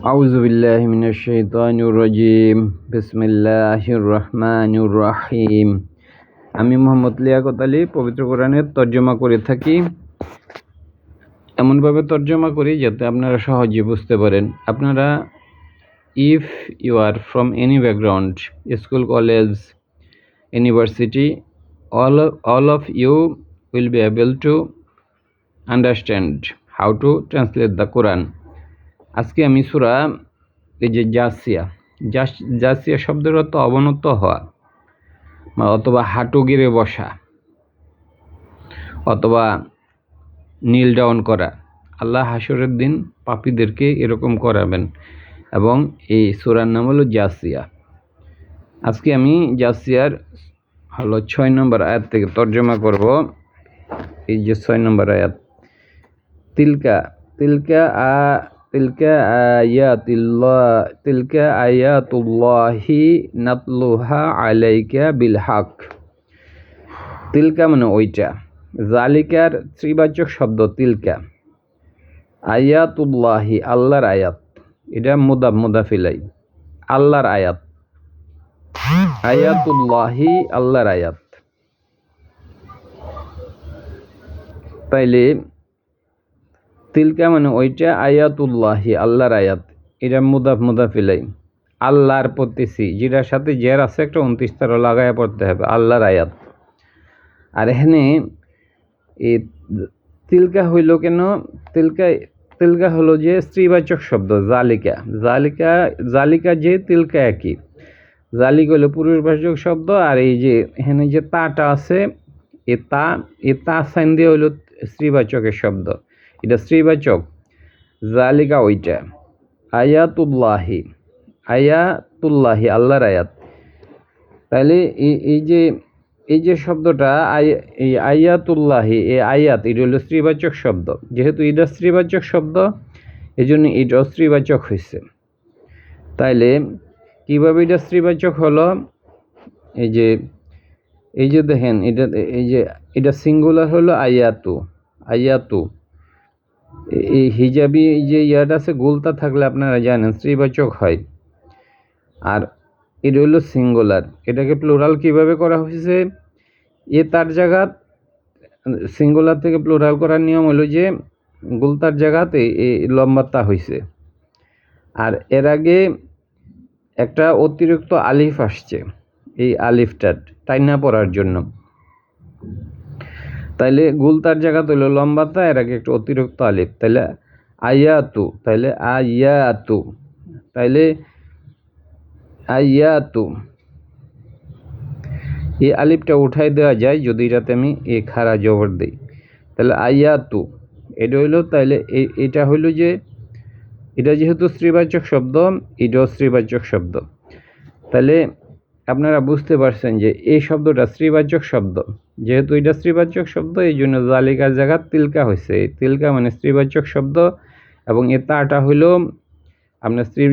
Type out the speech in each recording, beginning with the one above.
أعوذ بالله من الشيطان الرجيم بسم الله الرحمن الرحيم আমি মোহাম্মদ লিয়াকত আলী পবিত্র কোরআনের তর্জমা করে থাকি এমনভাবে তর্জমা করি যাতে আপনারা সহজে বুঝতে পারেন আপনারা if you are from any background school college university all all of you will be able to understand how to translate the Quran আজকে আমি সুরা, এই যে জাসিয়া, জাস- জাসিয়া শব্দের অর্থ অবনত হওয়া অথবা হাঁটু গেড়ে বসা, অথবা নীল ডাউন করা। আল্লাহ হাসরের দিন পাপীদেরকে এরকম করাবেন। এবং এই সুরার নাম হলো জাসিয়া। আজকে আমি জাসিয়ার হলো ছয় নম্বর আয়াত থেকে তর্জমা করব। এই যে ছয় নম্বর আয়াত, তিলকা তিলকা আ তিলকা আয়াতিল্লাহ তিলকা আয়াতুল্লাহি নাতলুহা আলাইকা বিল হক তিলকা মানে ওইটা। জালিকার ত্রিবাচক শব্দ তিলকা। আয়াতুল্লাহি, আল্লাহর আয়াত। এটা মুদাব মুদাফিলাই। আল্লাহর আয়াত। আয়াতুল্লাহি, আল্লাহর আয়াত। তাইলে তিলকা মানে ওইটা আয়াতুল্লাহি, আল্লাহর আয়াত। এটা মুদাফ মুদাফিলাই আল্লাহর পড়তেছি যেটার সাথে জের আছে একটা উনত্রিশ তারা লাগাইয়া পড়তে হবে, আল্লাহর আয়াত। আর এখানে এই তিলকা হইল কেন? তিলকা তিলকা হলো যে স্ত্রীবাচক শব্দ, জালিকা। জালিকা জালিকা যে তিলকা একই। জালিক হলো পুরুষবাচক শব্দ, আর এই যে এখানে যে তাটা আছে, এ তা এ তা সাইন দিয়ে হইল স্ত্রীবাচকের শব্দ। এটা স্ত্রীবাচক। জালিকা ওইটা। আয়াতুল্লাহি আয়াতুল্লাহি, আল্লাহর আয়াত। তাহলে এই যে এই যে শব্দটা এই আয়াতুল্লাহি, এই আয়াত, এটা হলো স্ত্রীবাচক শব্দ। যেহেতু এটা স্ত্রীবাচক শব্দ এই জন্য এটাও স্ত্রীবাচক হয়েছে তাইলে কীভাবে এটা স্ত্রীবাচক হলো? এই যে এই যে দেখেন, এটা, এই যে, এটা সিঙ্গুলার হলো আয়াতু আয়াতু। এই হিজাবি যে ইয়াটা আছে, গোলতা থাকলে আপনারা জানেন, স্ত্রীবাচক হয়। আর এটা হলো সিঙ্গুলার। এটাকে প্লোরাল কীভাবে করা হয়েছে? এ তার জায়গা সিঙ্গুলার থেকে প্লোরাল করার নিয়ম হলো যে, গোলতার জায়গাতে এই লম্বাতা হয়েছে আর এর আগে একটা অতিরিক্ত আলিফ আসছে, এই আলিফটা টাইনা পড়ার জন্য। তাইলে গুলতার জায়গা হলো লম্বাতা, এর আগে একটা অতিরিক্ত আলিফ। তাইলে আয়াতু তাইলে আয়াতু। তাইলে আয়াতু। এই আলিফটা উঠাই দেওয়া যায় যদি এটাতে আমি এ খাড়া জবর দিই। তাহলে আইয়া আয়াতু, এটা হইল তাইলে এটা হইল যে, এটা যেহেতু স্ত্রীবাচক শব্দ, এটাও স্ত্রীবাচক শব্দ। তাহলে আপনারা বুঝতে পারছেন যে এই শব্দটা স্ত্রীবাচক শব্দ। যেহেতু এটা স্ত্রীবাচক শব্দ, এই জন্য জালিকার জায়গা তিলকা হয়েছে। তিলকা মানে স্ত্রীবাচক শব্দ এবং এ তাটা হইল আপনার স্ত্রী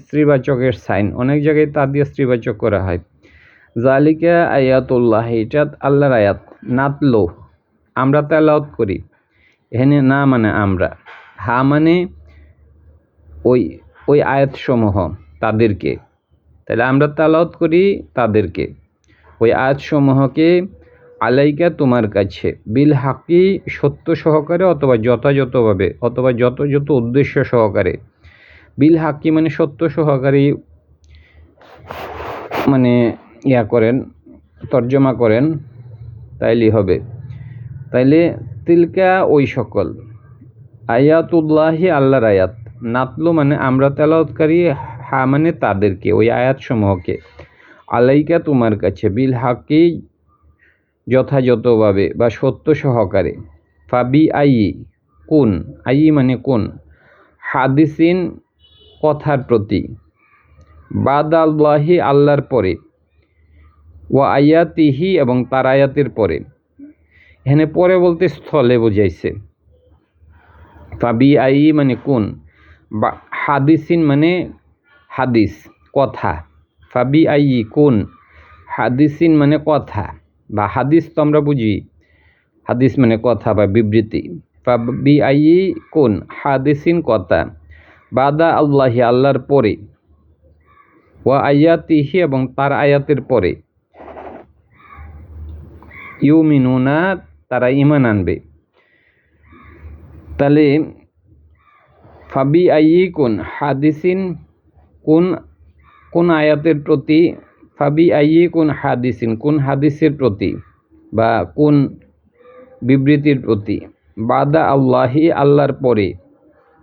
স্ত্রীবাচকের সাইন। অনেক জায়গায় তা দিয়ে স্ত্রীবাচক করা হয়। জালিকা আয়াতুল্লাহ, এটা আল্লাহর আয়াত নাতলো আমরা তেলাওত করি। এখানে না মানে আমরা। হা মানে ওই ওই আয়াতসমূহ তাদেরকে। তাহলে আমরা তালাওত করি তাদেরকে। ওই আয়াতসমূহকে আলাইকা তোমার কাছে, বিল হাকি সত্য সহকারে অথবা যথাযথভাবে, অথবা যথাযথ উদ্দেশ্য সহকারে। বিল হাকি মানে সত্য সহকারী মানে ইয়া করেন, তর্জমা করেন, তাইলেই হবে। তাইলে তিলকা ওই সকল। আয়াতুল্লাহি আল্লাহর আয়াত। নাতলু মানে আমরা তেলাওতকারী হা মানে তাদেরকে, ওই আয়াতসমূহকে। আলাইকা তোমার কাছে বিল হাকি যথাযথভাবে বা সত্য সহকারে। ফাবি আই কোন, আই মানে কোন। হাদিসিন কথার প্রতি। বাদ আল্লাহি আল্লাহর পরে। ও আয়াতিহি এবং তার আয়াতের পরে। এখানে পরে বলতে স্থলে বোঝাইছে। ফাবি আই মানে কোন। বা হাদিসিন মানে হাদিস, কথা। ফাবি আই কোন হাদিসিন মানে কথা। বা হাদিস তো আমরা বুঝি। হাদিস মানে কথা বা বিবৃতি। ফাবি আই কোন হাদিসিন, কথা। বাদা আল্লাহি, আল্লাহর পরে। ওয়া আয়াতিহি এবং তার আয়াতের পরে। ইউ ইউমিনুনা, তারা ইমান আনবে। তাহলে ফাবি আই কোন হাদিসিন কোন কোন আয়াতের প্রতি, ফাবি আইয়ে কোন হাদিসিন, কোন হাদিসের প্রতি বা কোন বিবৃতির প্রতি? বাদা আল্লাহি আল্লাহর পরে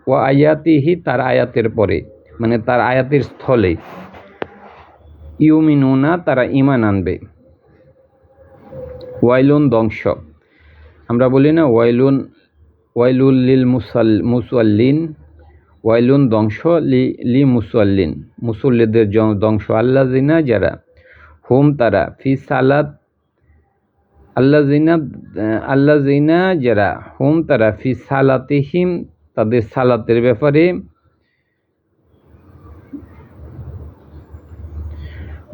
ও আয়াতিহি তার আয়াতের পরে মানে তার আয়াতের স্থলে। ইউমিনুনা তারা ইমান আনবে। ওয়াইলুন ধ্বংস। আমরা বলি না ওয়াইলুন, ওয়াইলুল লিল মুসাল, মুসল্লিন ওয়াইলুন ধ্বংস লি লি মুসল্লিন। মুসল্লিদের ধ্বংস আল্লাহ জিনা যারা, হুম তারা, ফি সালাত আল্লাহ জিনা আল্লাহ জিনা যারা, হুম তারা ফি সালাতিহিম, তাদের সালাতের ব্যাপারে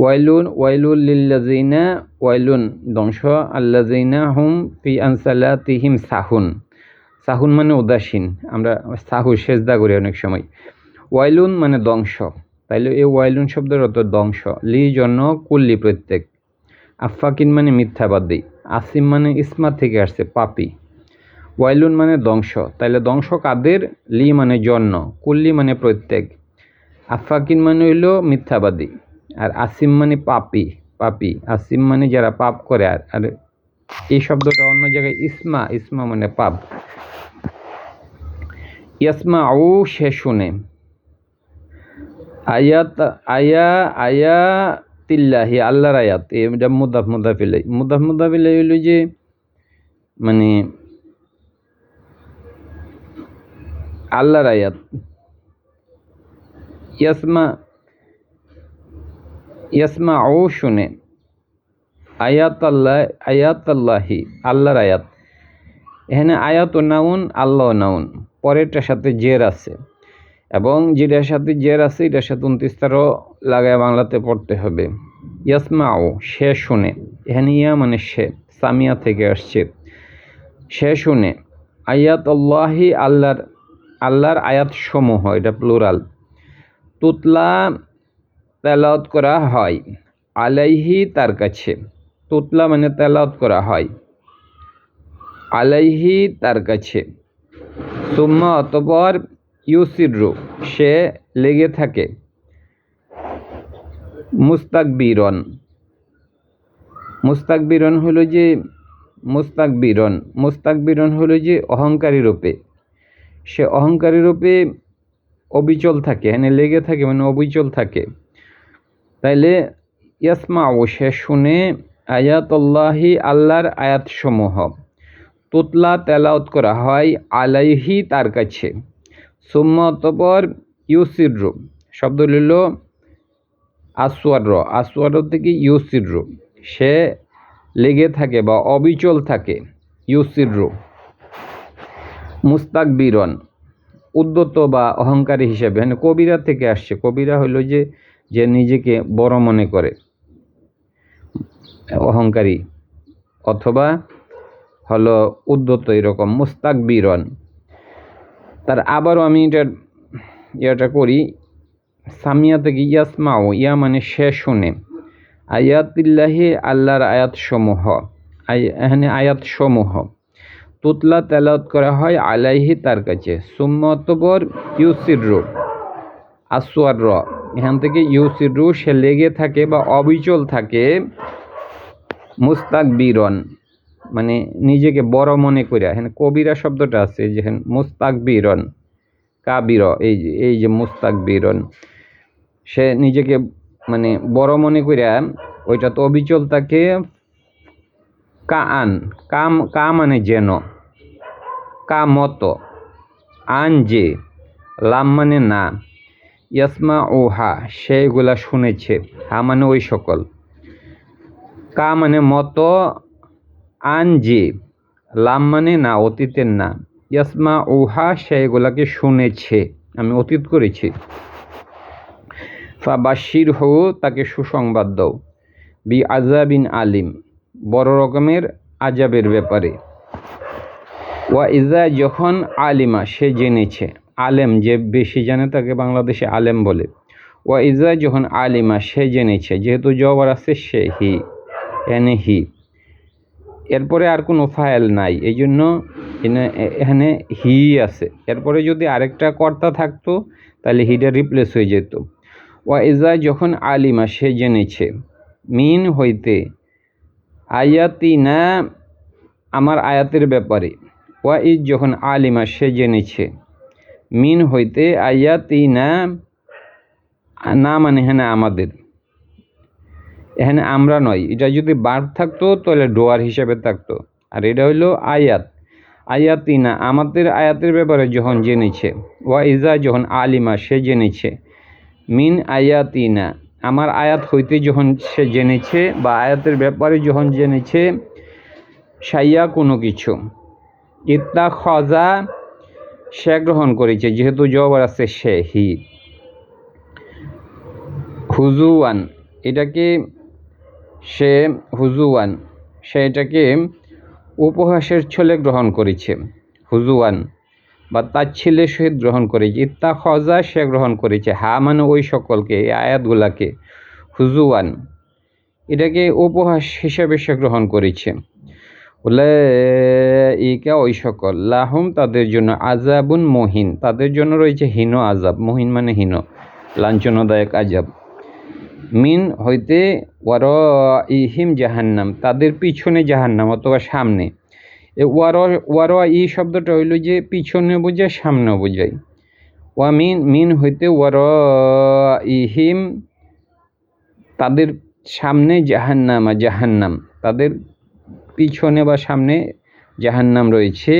ওয়াইলুন, ওয়াইলুল লিল্লাজিনা ওয়াইলুন ধ্বংস আল্লাজিনা হুম ফি আনসালাতিহিম সাহুন। সাহুন মানে উদাসীন, আমরা সাহু, সেজদা করি অনেক সময়। ওয়াইলুন মানে ধ্বংস, তাইলে এই ওয়াইলুন শব্দের অর্থ ধ্বংস। লি জন্য কুল্লি প্রত্যেক। আফাকিন মানে মিথ্যাবাদী, আসিম মানে ইসমা থেকে আসছে, পাপি। ওয়াইলুন মানে ধ্বংস, তাইলে ধ্বংস কাদের? লি মানে জন্য, কুল্লি মানে প্রত্যেক। আফাকিন মানে হইল মিথ্যাবাদী, আর আসিম মানে পাপি পাপি। আসিম মানে যারা পাপ করে, আর আর এই শব্দটা অন্য জায়গায় ইসমা ইসমা মানে পাপ। ইয়াসমা ও সে শুনে। আয়াত, আয়া আয়া তিল্লাহি, আল্লাহর আয়াত। এটা মুদাফ মুদাফিলাই মুদাফ মুদাফিলাই হইল যে মানে আল্লাহর আয়াত। ইয়াসমা ইয়াসমা ও শুনে। আয়াত আল্লাহ আয়াত আল্লাহি আল্লাহর আয়াত। এখানে আয়াত ও নাউন আল্লাহ নাউন। পরেরটার সাথে জের আছে। এবং যেটার সাথে জের আছে, এটার সাথে উনত্রিশ তারও লাগায় বাংলাতে পড়তে হবে। ইয়াসমা ও সে শুনে। এখানে ইয়া মানে সে, সামিয়া থেকে আসছে। সে শুনে। আয়াত আল্লাহি আল্লাহর আল্লাহর আয়াত সমূহ এটা প্লুরাল। তুতলা তেলাওয়াত করা হয়। আলাইহি তার কাছে। তুতলা মানে তেলাওয়াত করা হয়। আলাইহি তার কাছে। সুম্মা অতপর ইউসিরু, সে লেগে থাকে। মুস্তাকবিরন। মুস্তাকবিরন হলো যে মুস্তাকবিরন। মুস্তাকবিরন হলো যে অহংকারী রূপে। সে অহংকারী রূপে অবিচল থাকে মানে লেগে থাকে মানে অবিচল থাকে। তাইলে ইয়াসমা সে শুনে আয়াতল্লাহি আল্লাহর আয়াতসমূহ। তুতলা তেলাওত করা হয় আলাইহি তার কাছে। সুম্মা অতপর ইউসিরু শব্দ লিল আসওয়ার আসওয়ার থেকে ইউসিরু সে লেগে থাকে বা অবিচল থাকে। ইউসিরু মুস্তাকবিরন। উদ্যত বা অহংকারী হিসেবে। মানে কবিরা থেকে আসছে। কবিরা হলো যে যে নিজেকে বড় মনে করে। অহংকারী অথবা হলো উদ্যত এরকম মুস্তাক মুস্তাকবিরন। তার আবারও আমি এটা, ইয়েটা করি, সামিয়া থেকে ইয়াসমাও ইয়া মানে সে শুনে। আয়াতিল্লাহি আল্লাহর আয়াত সমূহ এখানে আয়াত সমূহ তুতলা তেলাওত করা হয় আলাইহি তার কাছে। সুম্মতবর ইউসিরু আসওয়ার র এখান থেকে ইউসিরু সে লেগে থাকে বা অবিচল থাকে। মুস্তাকবিরন মানে নিজেকে বড় মনে করে এখানে কবিরা শব্দটা আছে যেখানে মুস্তাকবিরন, কাবির, এই যে এই যে মুস্তাক মুস্তাকবিরন, সে নিজেকে মানে বড় মনে করে ওইটা তো অবিচল তাকে কা আন কাম কা মানে যেন কা মতো আন যে, লাম মানে না ইয়াসমা ও হা সেগুলা শুনেছে, হা মানে ওই সকল। কা মানে মতো আন যে লাম মানে না, অতীতের না। ইয়াসমা উহা সেগুলাকে শুনেছে, আমি অতীত করেছি। ফা বাশির হো তাকে সুসংবাদ দাও। বি আজাবিন আলিম, বড় রকমের আজাবের ব্যাপারে। ওয়া ইজা যখন আলিমা, সে জেনেছে। আলেম, যে বেশি জানে তাকে বাংলাদেশে আলেম বলে। ওয়া ইজা যখন আলিমা, সে জেনেছে। যেহেতু জবর আছে, সে হি। এনে হি এরপরে আর কোনো ফাইল নাই এই জন্য এখানে হি আছে। এরপরে যদি আরেকটা কর্তা থাকতো, তাহলে হিটা রিপ্লেস হয়ে যেত। ওয়া ইজা যখন আলিমা, সে জেনেছে, মিন হইতে আয়াতি না আমার আয়াতের ব্যাপারে। ওয়া ইজ যখন আলিমা, সে জেনেছে, মিন হইতে আয়াতি না না মানে হ্যাঁ আমাদের। এখানে আমরা নয়, এটা যদি বার থাকতো, তাহলে ডোয়ার হিসাবে থাকতো। আর এটা হইল আয়াত। আয়াতিনা, আমাদের আয়াতের ব্যাপারে যখন জেনেছে, ওয়া ইজা যখন আলিমা, সে জেনেছে, মিন আয়াতিনা, আমার আয়াত হইতে যখন সে জেনেছে, বা আয়াতের ব্যাপারে যখন জেনেছে, সাইয়া কোনো কিছু। ইত্তা খজা, সে গ্রহণ করেছে, যেহেতু জবর আছে সে, হি। হুজুয়ান এটাকে সে হুজুয়ান সে এটাকে উপহাসের ছলে গ্রহণ করেছে। হুজুয়ান বা তার তাচ্ছিল্যের সহিত গ্রহণ করেছে। ইত্তা খজা সে গ্রহণ করেছে। হা মানে ওই সকলকে, এই আয়াতগুলাকে। হুজুয়ান এটাকে উপহাস হিসাবে সে গ্রহণ করেছে। বলে ইকা ওই সকল, লাহুম তাদের জন্য আজাবুন মহিন। তাদের জন্য রয়েছে হীন আজাব মহিন মানে হীন, লাঞ্ছনাদায়ক আজাব মিন হইতে ওয়ার ইহিম জাহান্নাম, তাদের পিছনে জাহান্নাম অথবা সামনে। ওয়ার ওয়ার ই শব্দটা হইল যে পিছনে বোঝায় সামনে বোঝায় ওয়া মিন মিন হইতে ওয়ার ইহিম তাদের সামনে জাহান্নামা জাহান্নাম, তাদের পিছনে বা সামনে জাহান্নাম রয়েছে।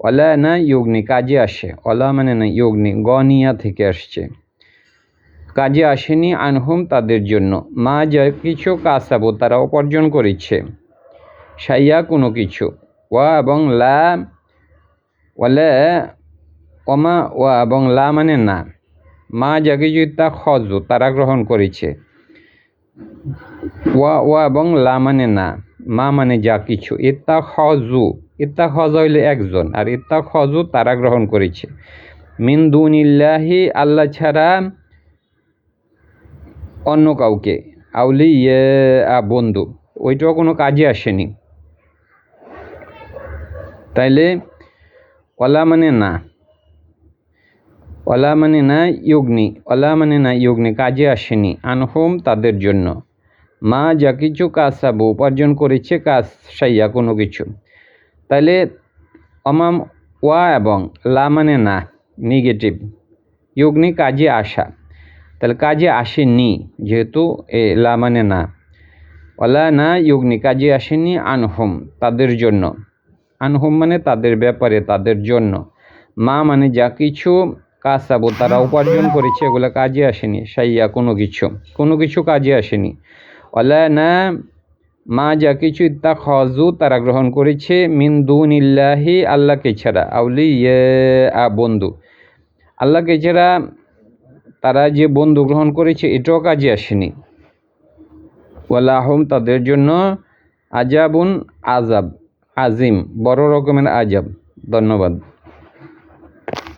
অলা না ইয়গ্নি কাজে আসে। অলা মানে না ইয়গ্নি গনিয়া থেকে আসছে। কাজে আসেনি আনহুম তাদের জন্য। মা যা কিছু কাসাবো তারা উপার্জন করেছে। সাইয়া কোনো কিছু। ওয়া এবং লা ওয়ালে ওমা ওয়া এবং লা মানে না। মা যা কিছু তা খজু, তারা গ্রহণ করেছে। ওয়া ওয়া এবং লা মানে না। মা মানে যা কিছু। ইত্তা খজু। ইত্তা খজ হইলে একজন, আর ইত্তা খজু তারা গ্রহণ করেছে। মিন দুনিল্লাহি, আল্লাহ ছাড়া অন্য কাউকে। আউলি ইয়ে বন্ধু। ওইটাও কোনো কাজে আসেনি। তাইলে অলা মানে না। অলা মানে না ইয়গ্নি অলা মানে না ইয়গ্নি কাজে আসেনি। আনহোম তাদের জন্য। মা যা কিছু কাজ সাবু উপার্জন করেছে কাজ সাইয়া কোনো কিছু। তাইলে অমাম ওয়া এবং লা মানে না নেগেটিভ ইয়গ্নি কাজে আসা। তাহলে কাজে আসেনি যেহেতু এ লা মানে না। অলা না ইয়গ্নি কাজে আসেনি আনহোম, তাদের জন্য। আনহোম মানে তাদের ব্যাপারে, তাদের জন্য। মা মানে যা কিছু কাসাবো, তারা উপার্জন করেছে, এগুলো কাজে আসেনি, সাইয়া কোনো কিছু। কোনো কিছু কাজে আসেনি। অলা না, মা যা কিছু ইত্তা খজু তারা গ্রহণ করেছে মিন দুনিল্লাহি, আল্লাহকে ছাড়া। আউলি ইয়ে বন্ধু। আল্লাহকে ছাড়া তারা যে বন্ধু গ্রহণ করেছে, এটাও কাজে আসেনি। ওয়ালাহম, তাদের জন্য আজাবুন আজাব আজিম, বড় রকমের আজাব ধন্যবাদ।